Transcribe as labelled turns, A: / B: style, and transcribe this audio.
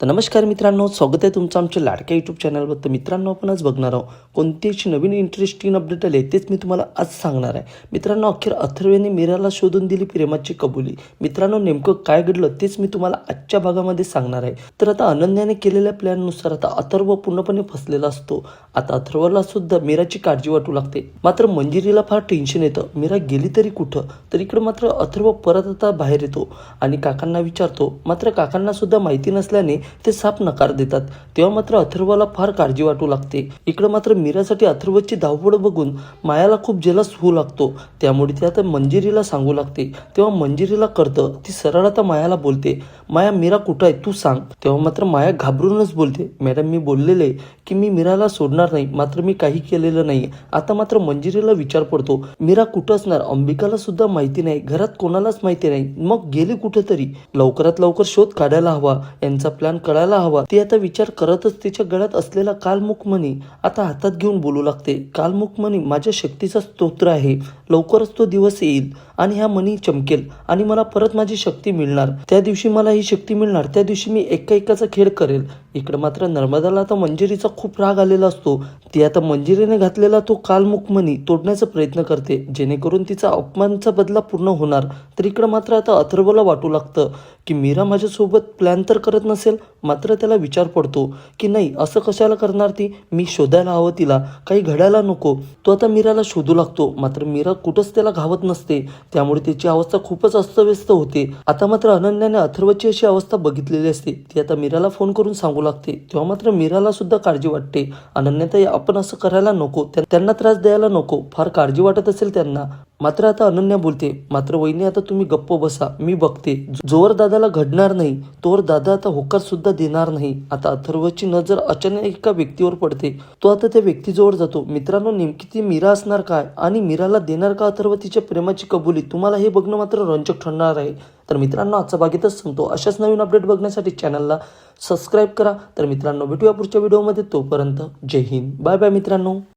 A: तर नमस्कार मित्रांनो स्वागत आहे तुमचं आमच्या लाडक्या यूट्यूब चॅनलवर तर मित्रांनो आपण आज बघणार आहोत कोणती अशी नवीन इंटरेस्टिंग अपडेट आले तेच मी तुम्हाला आज सांगणार आहे. मित्रांनो अखेर अथर्वेने मीराला शोधून दिली प्रेमाची कबुली. मित्रांनो नेमकं काय घडलं तेच मी तुम्हाला आजच्या भागामध्ये सांगणार आहे. तर आता अनन्याने केलेल्या प्लॅननुसार आता अथर्व पूर्णपणे फसलेला असतो. आता अथर्वला सुद्धा मीराची काळजी वाटू लागते. मात्र मंजिरीला फार टेन्शन येतं. मीरा गेली तरी कुठं? तर इकडं मात्र अथर्व परत आता बाहेर येतो. आणि काकांना विचारतो. मात्र काकांना सुद्धा माहिती नसल्याने ते साप नकार देतात. तेव्हा मात्र अथर्वला फार काळजी वाटू लागते. इकडे मात्र मीरासाठी अथर्वची धावपळ बघून मायाला खूप जलस होऊ लागतो. त्यामुळे ती आता मंजिरीला सांगू लागते. तेव्हा मंजिरीला कळतं ती सरळ आता मायाला बोलते माया मीरा कुठं आहे? तू सांग. तेव्हा मात्र माया घाबरूनच बोलते मॅडम मी बोललेले की मी मीराला सोडणार नाही मात्र मी काही केलेलं नाही आता मात्र मंजिरीला विचार पडतो मीरा कुठं असणार? अंबिकाला सुद्धा माहिती नाही. घरात कोणालाच माहिती नाही. मग गेली कुठेतरी? लवकरात लवकर शोध काढायला हवा. यांचा प्लॅन कळायला हवा. ती आता विचार करतच तिच्या गळ्यात असलेला कालमुखमणी आता हातात घेऊन बोलू लागते. कालमुखमणी माझ्या शक्तीचा स्तोत्र आहे. लवकरच तो दिवस येईल. आणि ह्या मनी चमकेल आणि मला परत माझी शक्ती मिळणार. त्या दिवशी मला ही शक्ती मिळणार. त्या दिवशी मी एका एकाचा खेळ करेल. इकडे मात्र नर्मदाला आता मंजिरीचा खूप राग आलेला असतो. ती आता मंजिरीने घातलेला तो कालमुख मनी तोडण्याचा प्रयत्न करते जेणेकरून तिचा अपमानचा बदला पूर्ण होणार. तर इकडं मात्र आता अथर्वला वाटू लागतं की मीरा माझ्यासोबत प्लॅन तर करत नसेल मात्र त्याला विचार पडतो की नाही असं कशाला करणार ती? मी शोधायला हवं तिला. काही घडायला नको. तो आता मीराला शोधू लागतो. मात्र मीरा कुठंच त्याला घावत नसते. त्यामुळे त्याची अवस्था खूपच अस्तव्यस्त होते. आता मात्र अनन्याने अथर्वची अशी अवस्था बघितलेली असते. ती आता मीराला फोन करून सांगू लागते. तेव्हा मात्र मीराला सुद्धा काळजी वाटते. अनन्याताई आपण असं करायला नको. त्यांना त्रास द्यायला नको. फार काळजी वाटत असेल त्यांना. मात्र आता अनन्या बोलते मात्र वहिनी आता तुम्ही गप्प बसा मी बघते. जोवर दादाला घडणार नाही तोवर दादा आता होकार सुद्धा देणार नाही. आता अथर्वची नजर अचानक एका व्यक्तीवर पडते. तो आता त्या व्यक्तीजवळ जातो. मित्रांनो नेमकी ती मीरा असणार काय? आणि मीराला देणार का अथर्व तिच्या प्रेमाची कबुली? तुम्हाला हे बघणं मात्र रंजक ठरणार आहे. तर मित्रांनो आजचा बागेतच संपतो. अशाच नवीन अपडेट बघण्यासाठी चॅनलला सबस्क्राईब करा. तर मित्रांनो भेटूया पुढच्या व्हिडिओमध्ये. तोपर्यंत जय हिंद. बाय बाय मित्रांनो.